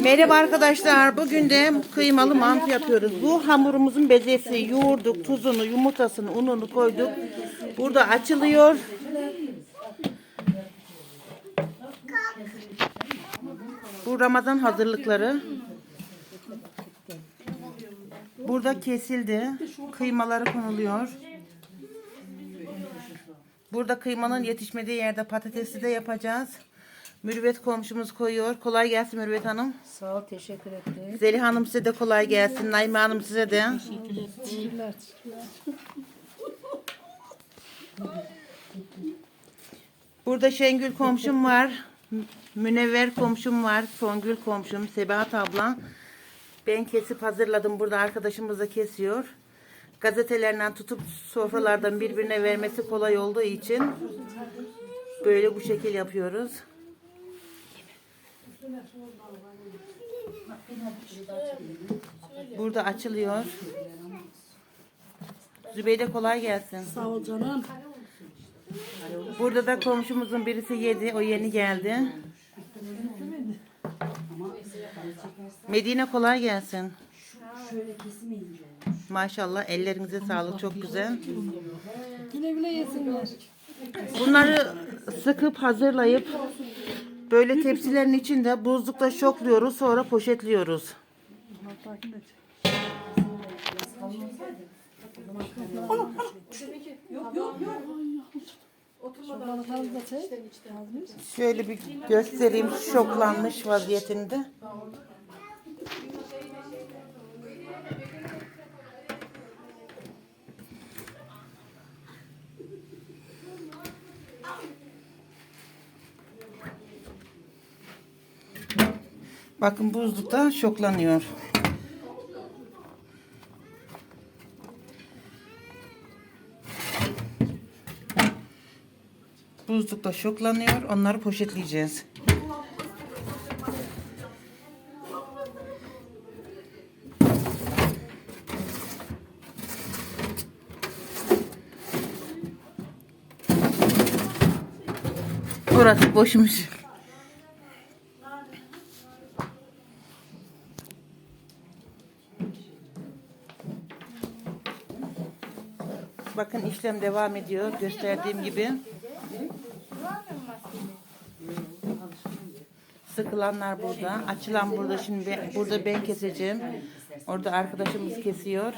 Merhaba arkadaşlar. Bugün de kıymalı mantı yapıyoruz. Bu hamurumuzun bezesi. Yoğurduk, tuzunu, yumurtasını, ununu koyduk. Burada açılıyor. Bu Ramazan hazırlıkları. Burada kesildi. Kıymaları konuluyor. Burada kıymanın yetişmediği yerde patatesi de yapacağız. Mürüvvet komşumuz koyuyor. Kolay gelsin Mürüvvet Hanım. Sağ ol, teşekkür ederim. Zeliha Hanım size de kolay gelsin. Naime Hanım size de. Teşekkürler, teşekkürler. Burada Şengül komşum var. Münevver komşum var. Songül komşum. Sebahat abla. Ben kesip hazırladım. Burada arkadaşımız da kesiyor. Gazetelerinden tutup sofralardan birbirine vermesi kolay olduğu için böyle bu şekil yapıyoruz. Burada açılıyor. Zübeyde kolay gelsin. Sağ ol canım. Burada da komşumuzun birisi yedi. O yeni geldi. Medine kolay gelsin. Maşallah ellerinize sağlık çok güzel. Güle güle yesinler. Bunları sıkıp hazırlayıp böyle tepsilerin içinde buzlukta şokluyoruz sonra poşetliyoruz. Şöyle bir göstereyim şoklanmış vaziyetinde. Bakın buzlukta şoklanıyor. Buzlukta şoklanıyor. Onları poşetleyeceğiz. Burası boşmuş. Bakın işlem devam ediyor. Gösterdiğim gibi. Sıkılanlar burada. Açılan burada. Şimdi burada ben keseceğim. Orada arkadaşımız kesiyor.